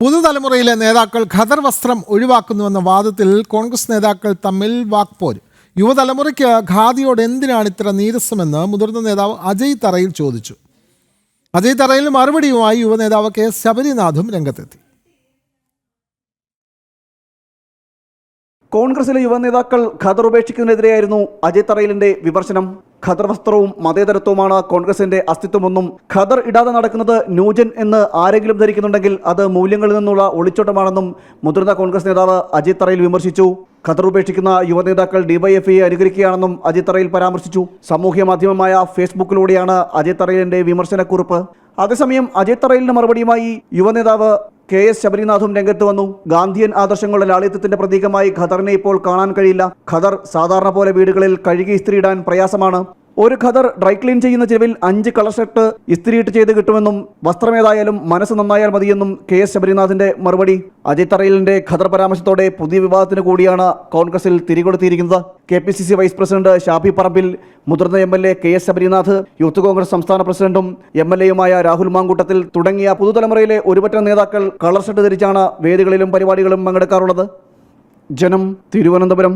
പുതുതലമുറയിലെ നേതാക്കൾ ഖദർ വസ്ത്രം ഒഴിവാക്കുന്നുവെന്ന വാദത്തിൽ കോൺഗ്രസ് നേതാക്കൾ തമ്മിൽ വാക്പോര്. യുവതലമുറയ്ക്ക് ഖാദിയോട് എന്തിനാണ് ഇത്ര നീരസമെന്ന് മുതിർന്ന നേതാവ് അജയ് തറയിൽ ചോദിച്ചു. അജയ് തറയിൽ മറുപടിയുമായി യുവനേതാവ് കെ ശബരിനാഥും രംഗത്തെത്തി. കോൺഗ്രസിലെ യുവനേതാക്കൾ ഖദർ ഉപേക്ഷിക്കുന്നതിനെതിരെയായിരുന്നു അജയ് തറയിലിന്റെ വിമർശനം. ഖദർ വസ്ത്രവും മതേതരത്വമാണ് കോൺഗ്രസിന്റെ അസ്തിത്വമെന്നും. ഖദർ ഇടാതെ നടക്കുന്നത് ന്യൂജൻ എന്ന് ആരെങ്കിലും ധരിക്കുന്നുണ്ടെങ്കിൽ അത് മൂല്യങ്ങളിൽ നിന്നുള്ള ഒളിച്ചോട്ടമാണെന്നും മുതിർന്ന കോൺഗ്രസ് നേതാവ് അജിത് തറയിൽ വിമർശിച്ചു. ഖദർ ഉപേക്ഷിക്കുന്ന യുവനേതാക്കൾ ഡിവൈഎഫ്ഐയെ അനുകരിക്കുകയാണെന്നും അജിത് തറയിൽ പരാമർശിച്ചു. സാമൂഹ്യ മാധ്യമമായ ഫേസ്ബുക്കിലൂടെയാണ് അജിത് തറയിലിന്റെ വിമർശനക്കുറിപ്പ്. അതേസമയം അജിത് തറയിലിന് മറുപടിയുമായി യുവനേതാവ് കെ എസ് ശബരിനാഥും രംഗത്ത് വന്നു. ഗാന്ധിയൻ ആദർശങ്ങളുടെ ലാളിത്യത്തിന്റെ പ്രതീകമായി ഖദറിനെ ഇപ്പോൾ കാണാൻ കഴിയില്ല. ഖദർ സാധാരണ പോലെ വീടുകളിൽ കഴുകി സ്ത്രീടാൻ പ്രയാസമാണ്. ഒരു ഖദർ ഡ്രൈ ക്ലീൻ ചെയ്യുന്ന ചെലവിൽ അഞ്ച് കളർ ഷർട്ട് ഇസ്തിരിയിട്ട് ചെയ്ത് കിട്ടുമെന്നും വസ്ത്രമേതായാലും മനസ്സ് നന്നായാൽ മതിയെന്നും കെ എസ് ശബരിനാഥിന്റെ മറുപടി. അജിത് തറയിലിന്റെ ഖദർ പരാമർശത്തോടെ പുതിയ വിവാദത്തിന് കൂടിയാണ് കോൺഗ്രസിൽ തിരികൊടുത്തിയിരിക്കുന്നത് K P C C vice president Shafi Parambil മുതിർന്ന M L A K S Sabarinath youth Congress സംസ്ഥാന പ്രസിഡന്റും എം എൽ എയുമായ രാഹുൽ മാങ്കൂട്ടത്തിൽ തുടങ്ങിയ പുതുതലമുറയിലെ ഒരുപറ്റം നേതാക്കൾ കളർ ഷർട്ട് ധരിച്ചാണ് വേദികളിലും പരിപാടികളും പങ്കെടുക്കാറുള്ളത്. ജനം തിരുവനന്തപുരം.